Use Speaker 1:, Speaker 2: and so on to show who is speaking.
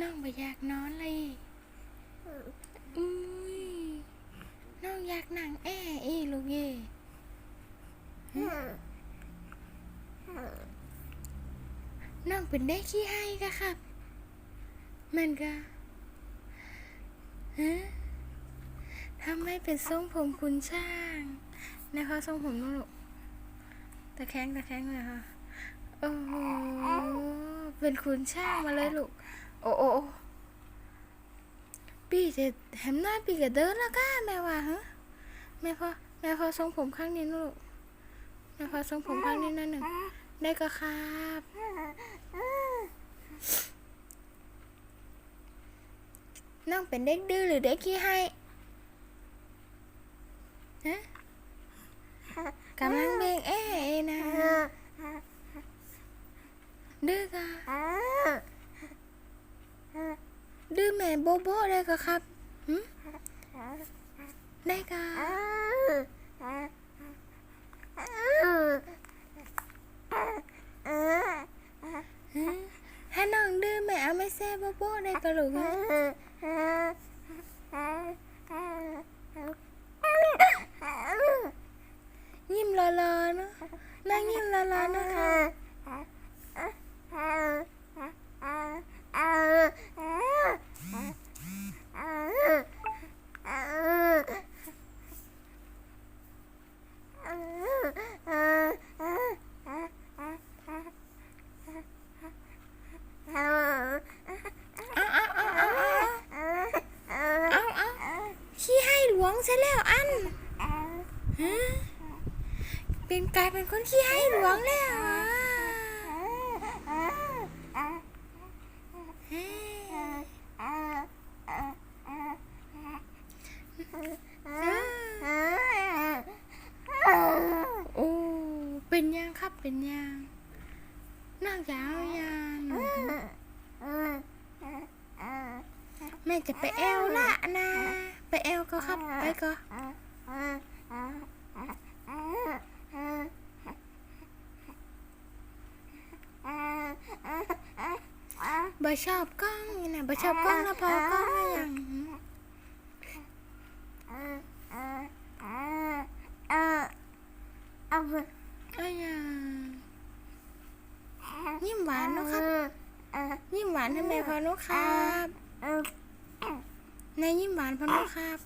Speaker 1: น้องไม่อยากนอนเลยอุ้ยน้องอยากนั่งแออีลูกเย่น้องเป็นเด็กขี้ให้กะครับ มันก็ฮะทำไมเป็นทรงผมคุณช่างนะคะทรงผมนุ่นลูกตะแคงตะแคงเลยค่ะ โอ้โห เป็นคุณช่างมาเลยลูก โอ้โอ้โอ้ปีจะแหมหน้าปีกับเดินแล้วก้าแม่ว่าฮะแม่พอแม่พอทรงผมข้างนี้นะลูกแม่พอทรงผมข้างนี้นั่นหนึ่งได้ก็ครับน้องเป็นเด็กดื้อหรือเด็กขี้ให้ฮะกำลังเบ่งเอ๊ะนะ ดื้อกะดื้อแม่ โบโบได้กะครับหึได้กะหึถ้าน้องดื้อแม่เอาไม่แซ่โบโบได้กะลูกยิ้มรอๆเนอะนั่งยิ้มรอๆนะคะ เอาเอาเอาเอาเอาเอาเอาขี้ให้หล วงซะแล้วอันฮะเป็นกลายเป็นคนขี้ให้หลวงแล้วอะเฮ้โอ้เป็นยังครับเป็นยังนั่งยาวยาวแม่จะไปแอลละนะ ไปแอลก็ครับ ไปก็บ่ชอบกล้องนี่นะบ่ชอบกล้องแล้วพอกล้องอะไรอย่างอะไรอย่างยิ้มหวานเนอะครับ ยิ้มหวานให้แม่พอนุครับ ในยิ้มหวานพันธุ์ครับ